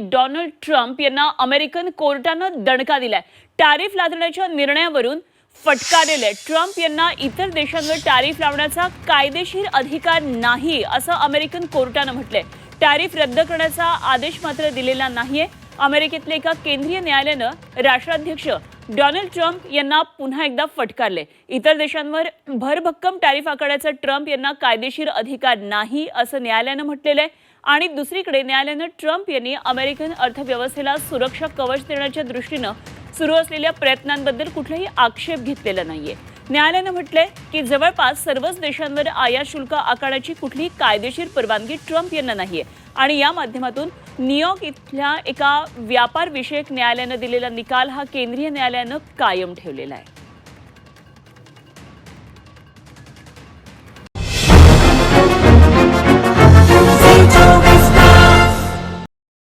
Donald Trump यांना American कोर्टानं दणका दिलाय. टॅरिफ लादण्याच्या निर्णयावरून फटकारलेले ट्रम्प यांना इतर देशांवर टॅरिफ लावण्याचा कायदेशीर अधिकार नाही असं अमेरिकन कोर्टानं म्हटलंय. टॅरिफ रद्द करण्याचा आदेश मात्र दिलेला नाहीये. अमेरिकेतल्या एका केंद्रीय न्यायालयानं राष्ट्राध्यक्ष डोनाल्ड ट्रम्प यांना पुन्हा एकदा फटकारले इतर देशांवर भरभक्कम टॅरिफ आकारण्याचा ट्रम्प यांना कायदेशीर अधिकार नाही असं न्यायालयानं म्हटलेलं आहे. आणि दुसरीकडे न्यायालयानं ट्रम्प यांनी अमेरिकन अर्थव्यवस्थेला सुरक्षा कवच देण्याच्या दृष्टीनं सुरू असलेल्या प्रयत्नांबद्दल कुठलाही आक्षेप घेतलेला नाहीये. न्यायालयानं म्हटलंय की जवळपास सर्वच देशांवर आयात शुल्क आकारण्याची कुठलीही कायदेशीर परवानगी ट्रम्प यांना नाहीये. आणि या माध्यमातून न्यूयॉर्क इथल्या एका व्यापार विषयक न्यायालयानं दिलेला निकाल हा केंद्रीय न्यायालयानं कायम ठेवलेला आहे.